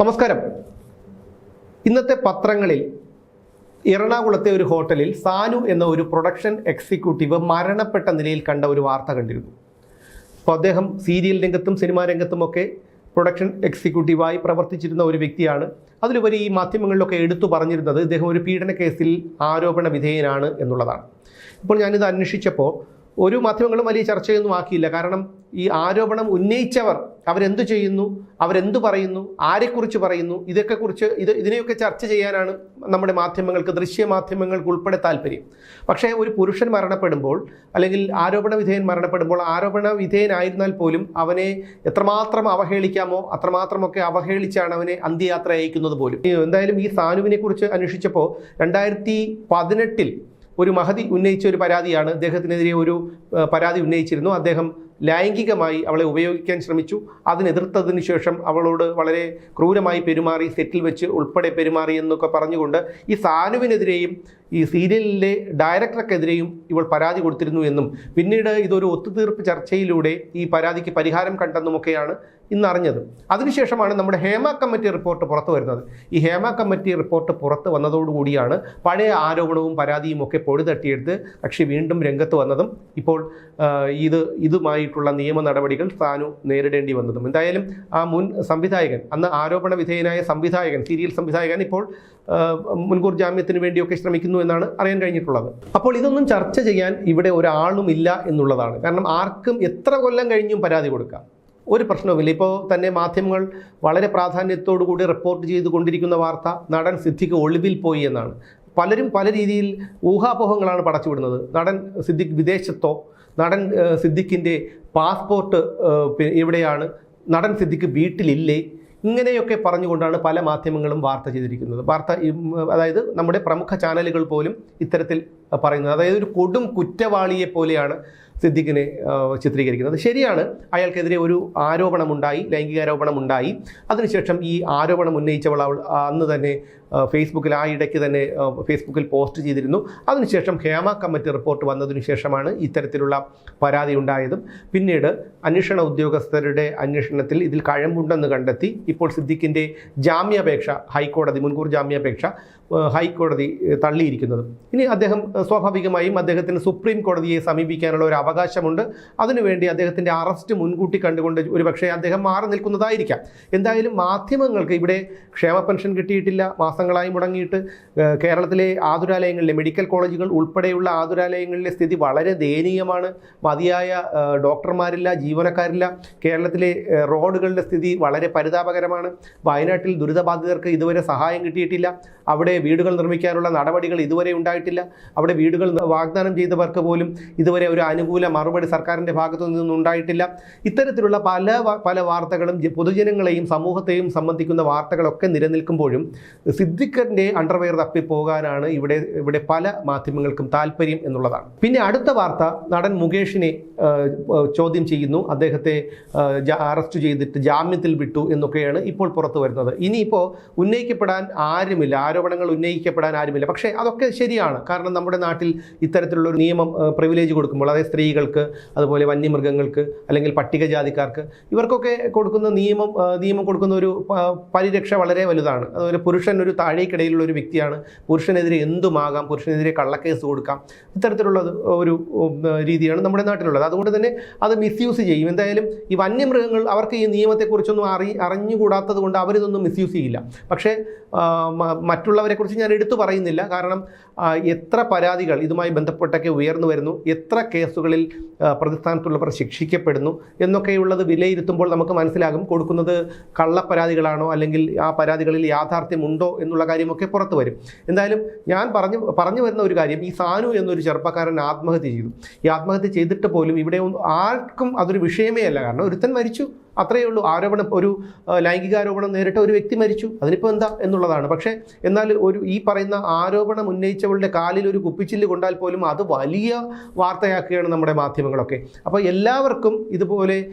നമസ്കാരം. ഇന്നത്തെ പത്രങ്ങളിൽ എറണാകുളത്തെ ഒരു ഹോട്ടലിൽ സാനു എന്ന ഒരു പ്രൊഡക്ഷൻ എക്സിക്യൂട്ടീവ് മരണപ്പെട്ട നിലയിൽ കണ്ട ഒരു വാർത്ത കണ്ടിരുന്നു. അപ്പോൾ അദ്ദേഹം സീരിയൽ രംഗത്തും സിനിമാ രംഗത്തുമൊക്കെ പ്രൊഡക്ഷൻ എക്സിക്യൂട്ടീവായി പ്രവർത്തിച്ചിരുന്ന ഒരു വ്യക്തിയാണ്. അതിലുപരി ഈ മാധ്യമങ്ങളിലൊക്കെ എടുത്തു പറഞ്ഞിരുന്നത് ഇദ്ദേഹം ഒരു പീഡന കേസിൽ ആരോപണ വിധേയനാണ് എന്നുള്ളതാണ്. ഇപ്പോൾ ഞാനിത് അന്വേഷിച്ചപ്പോൾ ഒരു മാധ്യമങ്ങളും വലിയ ചർച്ചയൊന്നും ആക്കിയില്ല. കാരണം ഈ ആരോപണം ഉന്നയിച്ചവർ അവരെന്തു ചെയ്യുന്നു? അവരെന്ത് പറയുന്നു? ആരെക്കുറിച്ച് പറയുന്നു? ഇതൊക്കെ കുറിച്ച് ഇത് ഇതിനെയൊക്കെ ചർച്ച ചെയ്യാനാണ് നമ്മുടെ മാധ്യമങ്ങൾക്ക് ദൃശ്യ മാധ്യമങ്ങൾക്ക് ഉൾപ്പെടെ താല്പര്യം. പക്ഷേ ഒരു പുരുഷൻ മരണപ്പെടുമ്പോൾ അല്ലെങ്കിൽ ആരോപണ വിധേയൻ മരണപ്പെടുമ്പോൾ ആരോപണ വിധേയനായിരുന്നാൽ പോലും അവനെ എത്രമാത്രം അവഹേളിക്കാമോ അത്രമാത്രമൊക്കെ അവഹേളിച്ചാണ് അവനെ അന്ത്യയാത്ര അയക്കുന്നത് പോലും. എന്തായാലും ഈ സാനുവിനെ കുറിച്ച് അന്വേഷിച്ചപ്പോൾ രണ്ടായിരത്തി പതിനെട്ടിൽ ഒരു മഹതി ഉന്നയിച്ച ഒരു പരാതിയാണ്. അദ്ദേഹത്തിനെതിരെ ഒരു പരാതി ഉന്നയിച്ചിരുന്നു. അദ്ദേഹം ലൈംഗികമായി അവളെ ഉപയോഗിക്കാൻ ശ്രമിച്ചു. അതിനെതിർത്തതിന് ശേഷം അവളോട് വളരെ ക്രൂരമായി പെരുമാറി സെറ്റിൽ വെച്ച് ഉൾപ്പെടെ പെരുമാറി എന്നൊക്കെ പറഞ്ഞുകൊണ്ട് ഈ സാനുവിനെതിരെയും ഈ സീരിയലിലെ ഡയറക്ടർക്കെതിരെയും ഇവൾ പരാതി കൊടുത്തിരുന്നു എന്നും. പിന്നീട് ഇതൊരു ഒത്തുതീർപ്പ് ചർച്ചയിലൂടെ ഈ പരാതിക്ക് പരിഹാരം കണ്ടെന്നുമൊക്കെയാണ് ഇന്ന് അറിഞ്ഞത് അതിനുശേഷമാണ് നമ്മുടെ ഹേമ കമ്മിറ്റി റിപ്പോർട്ട് പുറത്തു വരുന്നത്. ഈ ഹേമ കമ്മിറ്റി റിപ്പോർട്ട് പുറത്ത് വന്നതോടുകൂടിയാണ് പഴയ ആരോപണവും പരാതിയും ഒക്കെ പൊടി തട്ടിയെടുത്ത് കക്ഷി വീണ്ടും രംഗത്ത് വന്നതും ഇപ്പോൾ ഇത് ഇതുമായിട്ടുള്ള നിയമ നടപടികൾ താനു നേരിടേണ്ടി വന്നതും. എന്തായാലും ആ മുൻ സംവിധായകൻ അന്ന് ആരോപണ വിധേയനായ സംവിധായകൻ സീരിയൽ സംവിധായകൻ ഇപ്പോൾ മുൻകൂർ ജാമ്യത്തിന് വേണ്ടിയൊക്കെ ശ്രമിക്കുന്നു എന്നാണ് അറിയാൻ കഴിഞ്ഞിട്ടുള്ളത്. അപ്പോൾ ഇതൊന്നും ചർച്ച ചെയ്യാൻ ഇവിടെ ഒരാളും ഇല്ല എന്നുള്ളതാണ്. കാരണം ആർക്കും എത്ര കൊല്ലം കഴിഞ്ഞും പരാതി കൊടുക്കാം. ഒരു പ്രശ്നവുമില്ല. ഇപ്പോൾ തന്നെ മാധ്യമങ്ങൾ വളരെ പ്രാധാന്യത്തോടു കൂടി റിപ്പോർട്ട് ചെയ്തുകൊണ്ടിരിക്കുന്ന വാർത്ത നടൻ സിദ്ദിഖ് ഒളിവിൽ പോയി എന്നാണ്. പലരും പല രീതിയിൽ ഊഹാപോഹങ്ങളാണ് പടച്ചുവിടുന്നത്. നടൻ സിദ്ദിഖ് വിദേശത്തോ നടൻ സിദ്ദിഖിന്റെ പാസ്പോർട്ട് എവിടെയാണ് നടൻ സിദ്ദിഖ് വീട്ടിലില്ലേ? ഇങ്ങനെയൊക്കെ പറഞ്ഞുകൊണ്ടാണ് പല മാധ്യമങ്ങളും വാർത്ത ചെയ്തിരിക്കുന്നത്. വാർത്ത അതായത് നമ്മുടെ പ്രമുഖ ചാനലുകൾ പോലും ഇത്തരത്തിൽ പറയുന്നത്. അതായത് ഒരു കൊടും കുറ്റവാളിയെ പോലെയാണ് സിദ്ദിഖിനെ ചിത്രീകരിക്കുന്നത്. ശരിയാണ് അയാൾക്കെതിരെ ഒരു ആരോപണമുണ്ടായി ലൈംഗികാരോപണം ഉണ്ടായി അതിനുശേഷം ഈ ആരോപണം ഉന്നയിച്ചവൾ അവൾ അന്ന് തന്നെ ഫേസ്ബുക്കിൽ ആ ഇടയ്ക്ക് തന്നെ ഫേസ്ബുക്കിൽ പോസ്റ്റ് ചെയ്തിരുന്നു. അതിനുശേഷം ഹേമ കമ്മിറ്റി റിപ്പോർട്ട് വന്നതിനു ശേഷമാണ് ഇത്തരത്തിലുള്ള പരാതി ഉണ്ടായതും. പിന്നീട് അന്വേഷണ ഉദ്യോഗസ്ഥരുടെ അന്വേഷണത്തിൽ ഇതിൽ കഴമ്പുണ്ടെന്ന് കണ്ടെത്തി. ഇപ്പോൾ സിദ്ദിഖിന്റെ ജാമ്യാപേക്ഷ ഹൈക്കോടതി മുൻകൂർ ജാമ്യാപേക്ഷ ഹൈക്കോടതി തള്ളിയിരിക്കുന്നത്. ഇനി അദ്ദേഹം സ്വാഭാവികമായും അദ്ദേഹത്തിന് സുപ്രീം കോടതിയെ സമീപിക്കാനുള്ള ഒരു അവകാശമുണ്ട്. അതിനുവേണ്ടി അദ്ദേഹത്തിന്റെ അറസ്റ്റ് മുൻകൂട്ടി കണ്ടുകൊണ്ട് ഒരുപക്ഷെ അദ്ദേഹം മാറി നിൽക്കുന്നതായിരിക്കാം. എന്തായാലും മാധ്യമങ്ങൾക്ക് ഇവിടെ ക്ഷേമ പെൻഷൻ കിട്ടിയിട്ടില്ല. മാസങ്ങളായി മുടങ്ങിയിട്ട് കേരളത്തിലെ ആതുരാലയങ്ങളിലെ മെഡിക്കൽ കോളേജുകൾ ഉൾപ്പെടെയുള്ള ആതുരാലയങ്ങളിലെ സ്ഥിതി വളരെ ദയനീയമാണ്. മതിയായ ഡോക്ടർമാരില്ല ജീവനക്കാരില്ല. കേരളത്തിലെ റോഡുകളുടെ സ്ഥിതി വളരെ പരിതാപകരമാണ്. വയനാട്ടിൽ ദുരിതബാധിതർക്ക് ഇതുവരെ സഹായം കിട്ടിയിട്ടില്ല. അവിടെ വീടുകൾ നിർമ്മിക്കാനുള്ള നടപടികൾ ഇതുവരെ ഉണ്ടായിട്ടില്ല. അവിടെ വീടുകൾ വാഗ്ദാനം ചെയ്തവർക്ക് പോലും ഇതുവരെ ഒരു അനുകൂല മറുപടി സർക്കാരിന്റെ ഭാഗത്തു നിന്നും ഉണ്ടായിട്ടില്ല. ഇത്തരത്തിലുള്ള പല പല വാർത്തകളും പൊതുജനങ്ങളെയും സമൂഹത്തെയും സംബന്ധിക്കുന്ന വാർത്തകളൊക്കെ നിലനിൽക്കുമ്പോഴും സിദ്ദിഖറിന്റെ അണ്ടർവെയർ തപ്പിപ്പോകാനാണ് ഇവിടെ ഇവിടെ പല മാധ്യമങ്ങൾക്കും താല്പര്യം എന്നുള്ളതാണ്. പിന്നെ അടുത്ത വാർത്ത നടൻ മുകേഷിനെ ചോദ്യം ചെയ്യുന്നു. അദ്ദേഹത്തെ അറസ്റ്റ് ചെയ്തിട്ട് ജാമ്യത്തിൽ വിട്ടു എന്നൊക്കെയാണ് ഇപ്പോൾ പുറത്തു വരുന്നത്. ഇനിയിപ്പോൾ ഉന്നയിക്കപ്പെടാൻ ആരുമില്ല. ആരോപണങ്ങൾ ഉന്നയിക്കപ്പെടാൻ ആരുമില്ല. പക്ഷേ അതൊക്കെ ശരിയാണ്. കാരണം നമ്മുടെ നാട്ടിൽ ഇത്തരത്തിലുള്ള ഒരു നിയമം പ്രിവിലേജ് കൊടുക്കുമ്പോൾ അതായത് സ്ത്രീകൾക്ക് അതുപോലെ വന്യമൃഗങ്ങൾക്ക് അല്ലെങ്കിൽ പട്ടികജാതിക്കാർക്ക് ഇവർക്കൊക്കെ കൊടുക്കുന്ന നിയമം നിയമം കൊടുക്കുന്ന ഒരു പരിരക്ഷ വളരെ വലുതാണ്. അതുപോലെ പുരുഷൻ ഒരു താഴേക്കിടയിലുള്ള ഒരു വ്യക്തിയാണ്. പുരുഷനെതിരെ എന്തുമാകാം? പുരുഷനെതിരെ കള്ളക്കേസ് കൊടുക്കാം? ഇത്തരത്തിലുള്ള ഒരു രീതിയാണ് നമ്മുടെ നാട്ടിലുള്ളത്. അതുകൊണ്ട് തന്നെ അത് മിസ്യൂസ് ചെയ്യും. എന്തായാലും ഈ വന്യമൃഗങ്ങൾ അവർക്ക് ഈ നിയമത്തെക്കുറിച്ചൊന്നും അറി അറിഞ്ഞുകൂടാത്തത് കൊണ്ട് അവരിതൊന്നും മിസ്യൂസ് ചെയ്യില്ല. പക്ഷേ ആ, മറ്റുള്ളവരെക്കുറിച്ച് ഞാൻ എടുത്തു പറയുന്നില്ല. കാരണം എത്ര പരാതികൾ ഇതുമായി ബന്ധപ്പെട്ടൊക്കെ ഉയർന്നു വരുന്നു എത്ര കേസുകളിൽ പ്രതിസ്ഥാനത്തുള്ളവർ ശിക്ഷിക്കപ്പെടുന്നു എന്നൊക്കെയുള്ളത് വിലയിരുത്തുമ്പോൾ നമുക്ക് മനസ്സിലാകും. കൊടുക്കുന്നത് കള്ളപ്പരാതികളാണോ അല്ലെങ്കിൽ ആ പരാതികളിൽ യാഥാർത്ഥ്യമുണ്ടോ എന്നുള്ള കാര്യമൊക്കെ പുറത്തു വരും. എന്തായാലും ഞാൻ പറഞ്ഞു പറഞ്ഞു വരുന്ന ഒരു കാര്യം ഈ സാനു എന്നൊരു ചെറുപ്പക്കാരൻ ആത്മഹത്യ ചെയ്തു. ഈ ആത്മഹത്യ ചെയ്തിട്ട് പോലും ഇവിടെ ആർക്കും അതൊരു വിഷയമേ അല്ല. കാരണം ഒരുത്തൻ മരിച്ചു. അത്രയേ ഉള്ളൂ. ആരോപണം ഒരു ലൈംഗികാരോപണം നേരിട്ട ഒരു വ്യക്തി മരിച്ചു. അതിനിപ്പോൾ എന്താ എന്നുള്ളതാണ്. പക്ഷേ എന്നാൽ ഒരു ഈ പറയുന്ന ആരോപണം ഉന്നയിച്ചവളുടെ കാലിൽ ഒരു കുപ്പിച്ചില്ല് കൊണ്ടാൽ പോലും അത് വലിയ വാർത്തയാക്കുകയാണ് നമ്മുടെ മാധ്യമങ്ങളൊക്കെ. അപ്പോൾ എല്ലാവർക്കും ഇതുപോലെ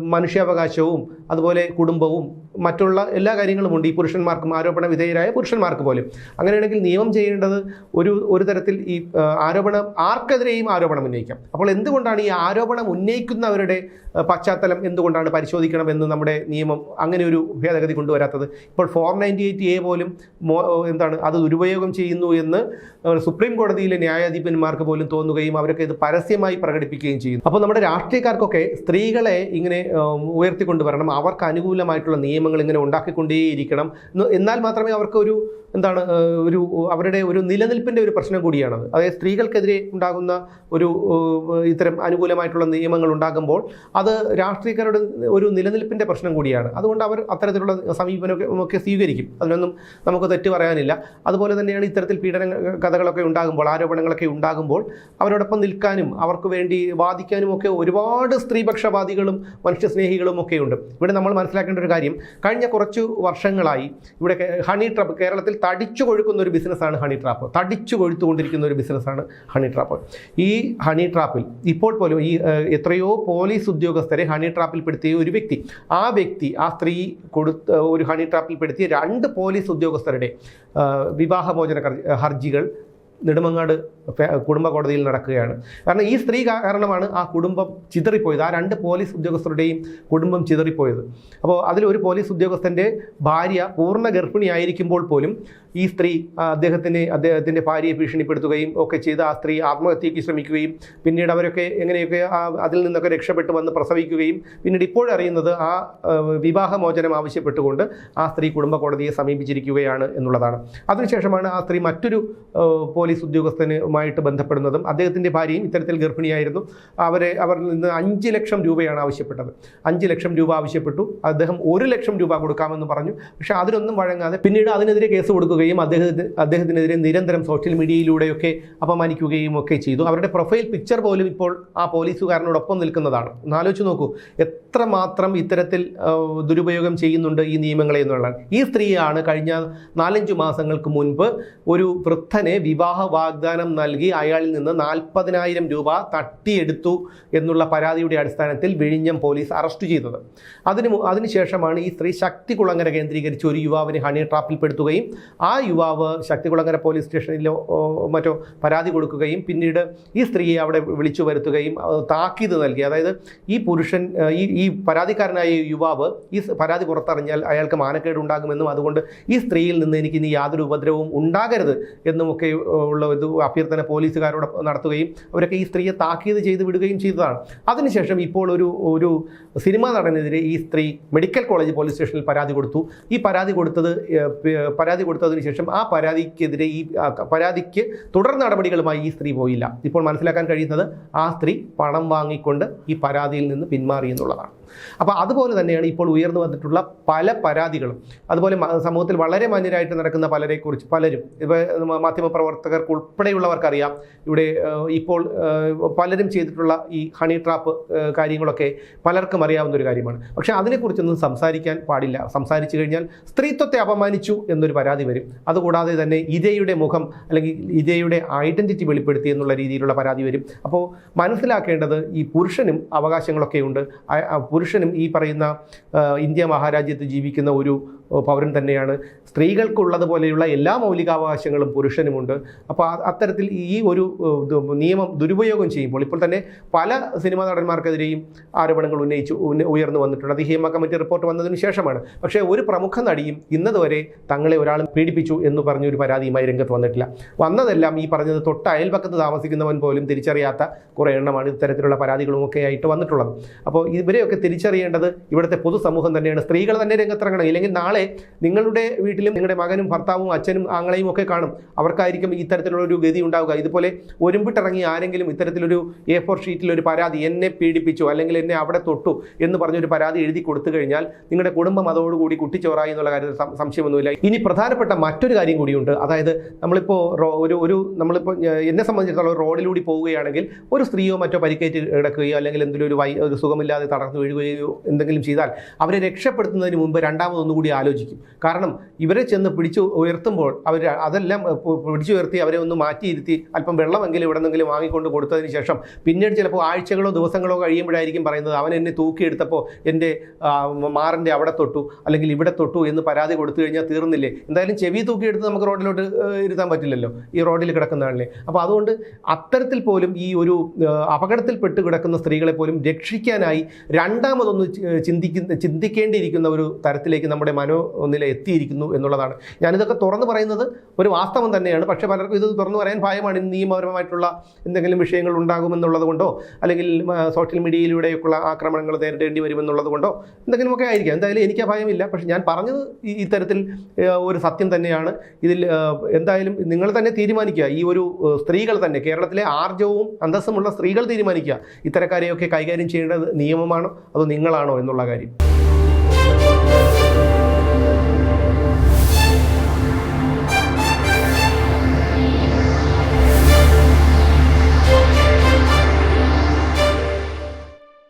മനുഷ്യാവകാശവും അതുപോലെ കുടുംബവും മറ്റുള്ള എല്ലാ കാര്യങ്ങളും ഉണ്ട്. ഈ പുരുഷന്മാർക്കും ആരോപണ വിധേയരായ പുരുഷന്മാർക്ക് പോലും. അങ്ങനെയാണെങ്കിൽ നിയമം ചെയ്യേണ്ടത് ഒരു ഒരു തരത്തിൽ ഈ ആരോപണം ആർക്കെതിരെയും ആരോപണം ഉന്നയിക്കാം. അപ്പോൾ എന്തുകൊണ്ടാണ് ഈ ആരോപണം ഉന്നയിക്കുന്നവരുടെ പശ്ചാത്തലം എന്തുകൊണ്ടാണ് പരിശോധിക്കണമെന്ന് നമ്മുടെ നിയമം അങ്ങനെ ഒരു ഭേദഗതി കൊണ്ടുവരാത്തത്. ഇപ്പോൾ ഫോർ നയന്റി എയ്റ്റ് എ പോലും എന്താണ് അത് ദുരുപയോഗം ചെയ്യുന്നു എന്ന് സുപ്രീം കോടതിയിലെ ന്യായാധിപന്മാർക്ക് പോലും തോന്നുകയും അവരൊക്കെ ഇത് പരസ്യമായി പ്രകടിപ്പിക്കുകയും ചെയ്യുന്നു. അപ്പോൾ നമ്മുടെ രാഷ്ട്രീയക്കാർക്കൊക്കെ സ്ത്രീകളെ ഇങ്ങനെ ഉയർത്തിക്കൊണ്ടുവരണം. അവർക്ക് അനുകൂലമായിട്ടുള്ള നിയമങ്ങൾ ഇങ്ങനെ ഉണ്ടാക്കിക്കൊണ്ടേയിരിക്കണം. എന്നാൽ മാത്രമേ അവർക്ക് ഒരു എന്താണ് ഒരു അവരുടെ ഒരു നിലനിൽപ്പിന്റെ ഒരു പ്രശ്നം കൂടിയാണത്. അതായത് സ്ത്രീകൾക്കെതിരെ ഉണ്ടാകുന്ന ഒരു ഇത്തരം അനുകൂലമായിട്ടുള്ള നിയമങ്ങൾ ഉണ്ടാകുമ്പോൾ അത് രാഷ്ട്രീയക്കാരുടെ ഒരു നിലനിൽപ്പിന്റെ പ്രശ്നം കൂടിയാണ്. അതുകൊണ്ട് അവർ അത്തരത്തിലുള്ള സമീപനമൊക്കെ സ്വീകരിക്കും. അതിനൊന്നും നമുക്ക് തെറ്റ് പറയാനില്ല. അതുപോലെ തന്നെയാണ് ഇത്തരത്തിൽ പീഡന കഥകളൊക്കെ ഉണ്ടാകുമ്പോൾ ആരോപണങ്ങളൊക്കെ ഉണ്ടാകുമ്പോൾ അവരോടൊപ്പം നിൽക്കാനും അവർക്ക് വേണ്ടി വാദിക്കാനും ഒക്കെ ഒരുപാട് സ്ത്രീപക്ഷവാദികളും മനുഷ്യസ്നേഹികളും ഒക്കെ ഉണ്ട് ഇവിടെ നമ്മൾ മനസ്സിലാക്കേണ്ട ഒരു കാര്യം കഴിഞ്ഞ കുറച്ച് വർഷങ്ങളായി ഇവിടെ ഹണി ട്രബ് കേരളത്തിൽ തടിച്ചു കൊഴുക്കുന്ന ഒരു ബിസിനസ്സാണ് ഹണി ട്രാപ്പ്. തടിച്ചു കൊഴുത്തുകൊണ്ടിരിക്കുന്ന ഒരു ബിസിനസ്സാണ് ഹണി ട്രാപ്പ്. ഈ ഹണി ട്രാപ്പിൽ ഇപ്പോൾ പോലും ഈ എത്രയോ പോലീസ് ഉദ്യോഗസ്ഥരെ ഹണി ട്രാപ്പിൽ പെടുത്തിയ ഒരു വ്യക്തി ആ വ്യക്തി ആ സ്ത്രീ കൊടുത്ത ഒരു ഹണി ട്രാപ്പിൽ പെടുത്തിയ രണ്ട് പോലീസ് ഉദ്യോഗസ്ഥരുടെ വിവാഹമോചന ഹർജികൾ നെടുമങ്ങാട് കുടുംബ കോടതിയിൽ നടക്കുകയാണ്. കാരണം ഈ സ്ത്രീ കാരണമാണ് ആ കുടുംബം ചിതറിപ്പോയത്. ആ രണ്ട് പോലീസ് ഉദ്യോഗസ്ഥരുടെയും കുടുംബം ചിതറിപ്പോയത്. അപ്പോൾ അതിൽ ഒരു പോലീസ് ഉദ്യോഗസ്ഥന്റെ ഭാര്യ പൂർണ ഗർഭിണിയായിരിക്കുമ്പോൾ പോലും ഈ സ്ത്രീ അദ്ദേഹത്തിന് അദ്ദേഹത്തിന്റെ ഭാര്യയെ ഭീഷണിപ്പെടുത്തുകയും ഒക്കെ ചെയ്ത് ആ സ്ത്രീ ആത്മഹത്യയ്ക്ക് ശ്രമിക്കുകയും പിന്നീട് അവരൊക്കെ എങ്ങനെയൊക്കെ അതിൽ നിന്നൊക്കെ രക്ഷപ്പെട്ട് വന്ന് പ്രസവിക്കുകയും പിന്നീട് ഇപ്പോഴറിയുന്നത് ആ വിവാഹമോചനം ആവശ്യപ്പെട്ടുകൊണ്ട് ആ സ്ത്രീ കുടുംബ കോടതിയെ സമീപിച്ചിരിക്കുകയാണ് എന്നുള്ളതാണ്. അതിനുശേഷമാണ് ആ സ്ത്രീ മറ്റൊരു പോലീസ് ഉദ്യോഗസ്ഥനുമായിട്ട് ബന്ധപ്പെടുന്നതും അദ്ദേഹത്തിന്റെ ഭാര്യയും ഇത്തരത്തിൽ ഗർഭിണിയായിരുന്നു. അവരെ അവരിൽ നിന്ന് അഞ്ച് ലക്ഷം രൂപയാണ് ആവശ്യപ്പെട്ടത്. അഞ്ച് ലക്ഷം രൂപ ആവശ്യപ്പെട്ടു. അദ്ദേഹം ഒരു ലക്ഷം രൂപ കൊടുക്കാമെന്ന് പറഞ്ഞു. പക്ഷെ അതിനൊന്നും വഴങ്ങാതെ പിന്നീട് അതിനെതിരെ കേസ് കൊടുക്കുകയും അദ്ദേഹത്തിന് അദ്ദേഹത്തിനെതിരെ നിരന്തരം സോഷ്യൽ മീഡിയയിലൂടെയൊക്കെ അപമാനിക്കുകയും ഒക്കെ ചെയ്തു. അവരുടെ പ്രൊഫൈൽ പിക്ചർ പോലും ഇപ്പോൾ ആ പോലീസുകാരനോടൊപ്പം നിൽക്കുന്നതാണ്. ഒന്നാലോചിച്ച് നോക്കൂ. നോക്കൂ എത്രമാത്രം ഇത്തരത്തിൽ ദുരുപയോഗം ചെയ്യുന്നുണ്ട് ഈ നിയമങ്ങളെ എന്നുള്ളതാണ് ഈ സ്ത്രീയാണ് കഴിഞ്ഞ നാലഞ്ച് മാസങ്ങൾക്ക് മുൻപ് ഒരു വൃദ്ധനെ വിവാഹ വാഗ്ദാനം നൽകി അയാളിൽ നിന്ന് നാൽപ്പതിനായിരം രൂപ തട്ടിയെടുത്തു എന്നുള്ള പരാതിയുടെ അടിസ്ഥാനത്തിൽ വിഴിഞ്ഞം പോലീസ് അറസ്റ്റ് ചെയ്തത്. അതിന് അതിനുശേഷമാണ് ഈ സ്ത്രീ ശക്തികുളങ്ങര കേന്ദ്രീകരിച്ച് ഒരു യുവാവിനെ ഹണി ട്രാപ്പിൽപ്പെടുത്തുകയും ആ യുവാവ് ശക്തികുളങ്ങര പോലീസ് സ്റ്റേഷനിലോ മറ്റോ പരാതി കൊടുക്കുകയും പിന്നീട് ഈ സ്ത്രീയെ അവിടെ വിളിച്ചു വരുത്തുകയും താക്കീത് നൽകി. അതായത് ഈ പുരുഷൻ ഈ ഈ പരാതിക്കാരനായ യുവാവ് ഈ പരാതി പുറത്തറിഞ്ഞാൽ അയാൾക്ക് മാനക്കേട് ഉണ്ടാകുമെന്നും അതുകൊണ്ട് ഈ സ്ത്രീയിൽ നിന്ന് എനിക്ക് ഇനി യാതൊരു ഉപദ്രവവും ഉണ്ടാകരുത് എന്നുമൊക്കെ ഉള്ള ഇത് അഭ്യർത്ഥന പോലീസുകാരോട് നടത്തുകയും അവരൊക്കെ ഈ സ്ത്രീയെ താക്കീത് ചെയ്ത് വിടുകയും ചെയ്തതാണ്. അതിനുശേഷം ഇപ്പോൾ ഒരു ഒരു സിനിമാ നടനെതിരെ ഈ സ്ത്രീ മെഡിക്കൽ കോളേജ് പോലീസ് സ്റ്റേഷനിൽ പരാതി കൊടുത്തു. ഈ പരാതി കൊടുത്തത് പരാതി കൊടുത്തതിന് ശേഷം ആ പരാതിക്കെതിരെ ഈ പരാതിക്ക് തുടർ നടപടികളുമായി ഈ സ്ത്രീ പോയില്ല. ഇപ്പോൾ മനസ്സിലാക്കാൻ കഴിയുന്നത് ആ സ്ത്രീ പണം വാങ്ങിക്കൊണ്ട് ഈ പരാതിയിൽ നിന്ന് പിന്മാറി എന്നുള്ളതാണ്. അപ്പോൾ അതുപോലെ തന്നെയാണ് ഇപ്പോൾ ഉയർന്നു വന്നിട്ടുള്ള പല പരാതികളും. അതുപോലെ സമൂഹത്തിൽ വളരെ മാന്യരായിട്ട് നടക്കുന്ന പലരെക്കുറിച്ച് പലരും. ഇപ്പോൾ മാധ്യമപ്രവർത്തകർക്ക് ഉൾപ്പെടെയുള്ളവർക്കറിയാം. ഇവിടെ ഇപ്പോൾ പലരും ചെയ്തിട്ടുള്ള ഈ ഹണി ട്രാപ്പ് കാര്യങ്ങളൊക്കെ പലർക്കും അറിയാവുന്ന ഒരു കാര്യമാണ്. പക്ഷേ അതിനെക്കുറിച്ചൊന്നും സംസാരിക്കാൻ പാടില്ല. സംസാരിച്ചു കഴിഞ്ഞാൽ സ്ത്രീത്വത്തെ അപമാനിച്ചു എന്നൊരു പരാതി വരും. അതുകൂടാതെ തന്നെ ഇരയുടെ മുഖം അല്ലെങ്കിൽ ഇരയുടെ ഐഡന്റിറ്റി വെളിപ്പെടുത്തി എന്നുള്ള രീതിയിലുള്ള പരാതി വരും. അപ്പോൾ മനസ്സിലാക്കേണ്ടത് ഈ പുരുഷനും അവകാശങ്ങളൊക്കെ ഉണ്ട് പുരുഷനും ഈ പറയുന്ന ഇന്ത്യ മഹാരാജ്യത്ത് ജീവിക്കുന്ന ഒരു പൗരൻ തന്നെയാണ്. സ്ത്രീകൾക്കുള്ളതുപോലെയുള്ള എല്ലാ മൗലികാവകാശങ്ങളും പുരുഷനുമുണ്ട്. അപ്പോൾ അത്തരത്തിൽ ഈ ഒരു നിയമം ദുരുപയോഗം ചെയ്യുമ്പോൾ ഇപ്പോൾ തന്നെ പല സിനിമാ നടന്മാർക്കെതിരെയും ആരോപണങ്ങൾ ഉന്നയിച്ചു ഉയർന്നു വന്നിട്ടുണ്ട്. അത് ഹേമ കമ്മിറ്റി റിപ്പോർട്ട് വന്നതിന് ശേഷമാണ്. പക്ഷേ ഒരു പ്രമുഖ നടിയും ഇന്നതുവരെ തങ്ങളെ ഒരാൾ പീഡിപ്പിച്ചു എന്ന് പറഞ്ഞൊരു പരാതിയുമായി രംഗത്ത് വന്നിട്ടില്ല. വന്നതെല്ലാം ഈ പറഞ്ഞത് തൊട്ട അയൽപക്കത്ത് താമസിക്കുന്നവൻ പോലും തിരിച്ചറിയാത്ത കുറേ എണ്ണമാണ് ഇത്തരത്തിലുള്ള പരാതികളും ഒക്കെ ആയിട്ട് വന്നിട്ടുള്ളത്. അപ്പോൾ ഇവരെയൊക്കെ തിരിച്ചറിയേണ്ടത് ഇവിടുത്തെ പൊതുസമൂഹം തന്നെയാണ്. സ്ത്രീകൾ തന്നെ രംഗത്തിറങ്ങണം. ഇല്ലെങ്കിൽ നാളെ നിങ്ങളുടെ വീട്ടിലും നിങ്ങളുടെ മകനും ഭർത്താവും അച്ഛനും ആങ്ങളെയും ഒക്കെ കാണും. അവർക്കായിരിക്കും ഇത്തരത്തിലുള്ള ഒരു ഗതി ഉണ്ടാവുക. ഇതുപോലെ ഒരുമ്പിട്ടിറങ്ങി ആരെങ്കിലും ഇത്തരത്തിലൊരു എ ഫോർ ഷീറ്റിൽ ഒരു പരാതി എന്നെ പീഡിപ്പിച്ചു അല്ലെങ്കിൽ എന്നെ അവിടെ തൊട്ടു എന്ന് പറഞ്ഞൊരു പരാതി എഴുതി കൊടുത്തു കഴിഞ്ഞാൽ നിങ്ങളുടെ കുടുംബം അതോടുകൂടി കുട്ടിച്ചോറായി എന്നുള്ള കാര്യത്തിൽ സംശയമൊന്നുമില്ല. ഇനി പ്രധാനപ്പെട്ട മറ്റൊരു കാര്യം കൂടിയുണ്ട്. അതായത് നമ്മളിപ്പോൾ ഒരു ഒരു നമ്മളിപ്പോൾ എന്നെ സംബന്ധിച്ചിടത്തോളം റോഡിലൂടെ പോവുകയാണെങ്കിൽ ഒരു സ്ത്രീയോ മറ്റോ പരിക്കേറ്റ് കിടക്കുകയോ അല്ലെങ്കിൽ എന്തെങ്കിലും ഒരു വൈ ഒരു സുഖമില്ലാതെ തടർന്നു വീഴുകയോ എന്തെങ്കിലും ചെയ്താൽ അവരെ രക്ഷപ്പെടുത്തുന്നതിന് മുമ്പ് രണ്ടാമതൊന്നുകൂടി ആലോചിക്കും. കാരണം ഇവരെ ചെന്ന് പിടിച്ചു ഉയർത്തുമ്പോൾ അവർ അതെല്ലാം പിടിച്ചു ഉയർത്തി അവരെ ഒന്ന് മാറ്റിയിരുത്തി. അല്പം വെള്ളമെങ്കിലും ഇവിടെ നിന്നെങ്കിലും വാങ്ങിക്കൊണ്ട് കൊടുത്തതിന് ശേഷം പിന്നീട് ചിലപ്പോൾ ആഴ്ചകളോ ദിവസങ്ങളോ കഴിയുമ്പോഴായിരിക്കും പറയുന്നത് അവൻ എന്നെ തൂക്കിയെടുത്തപ്പോൾ എന്റെ മാറിന്റെ അവിടെ തൊട്ടു അല്ലെങ്കിൽ ഇവിടെ തൊട്ടു എന്ന് പരാതി കൊടുത്തു കഴിഞ്ഞാൽ തീർന്നില്ലേ? എന്തായാലും ചെവി തൂക്കിയെടുത്ത് നമുക്ക് റോഡിലോട്ട് ഇരുത്താൻ പറ്റില്ലല്ലോ ഈ റോഡിൽ കിടക്കുന്ന കിടക്കുന്നതാണല്ലേ അപ്പോൾ അതുകൊണ്ട് അത്തരത്തിൽ പോലും ഈ ഒരു അപകടത്തിൽപ്പെട്ട് കിടക്കുന്ന സ്ത്രീകളെ പോലും രക്ഷിക്കാനായി രണ്ടാമതൊന്ന് ചിന്തിക്കുന്ന ചിന്തിക്കേണ്ടിയിരിക്കുന്ന ഒരു തരത്തിലേക്ക് നമ്മുടെ മനോനില എത്തിയിരിക്കുന്നു എന്നുള്ളതാണ്. ഞാനിതൊക്കെ തുറന്നു പറയുന്നത് ഒരു വാസ്തവം തന്നെയാണ്. പക്ഷേ പലർക്കും ഇത് തുറന്നു പറയാൻ ഭയമാണ്. നിയമപരമായിട്ടുള്ള എന്തെങ്കിലും വിഷയങ്ങൾ ഉണ്ടാകുമെന്നുള്ളത് കൊണ്ടോ അല്ലെങ്കിൽ സോഷ്യൽ മീഡിയയിലൂടെയൊക്കെയുള്ള ആക്രമണങ്ങൾ നേരിടേണ്ടി വരുമെന്നുള്ളത് കൊണ്ടോ എന്തെങ്കിലുമൊക്കെ ആയിരിക്കാം. എന്തായാലും എനിക്ക് ഭയമില്ല. പക്ഷേ ഞാൻ പറഞ്ഞത് ഇത്തരത്തിൽ ഒരു സത്യം തന്നെയാണ്. ഇതിൽ എന്തായാലും നിങ്ങൾ തന്നെ തീരുമാനിക്കുക. ഈ ഒരു സ്ത്രീകൾ തന്നെ കേരളത്തിലെ ആർജവും അന്തസ്സുമുള്ള സ്ത്രീകൾ തീരുമാനിക്കുക. ഇത്തരക്കാരെയൊക്കെ കൈകാര്യം ചെയ്യേണ്ടത് നിയമമാണോ? അതോ നിങ്ങളാണോ എന്നുള്ള കാര്യം.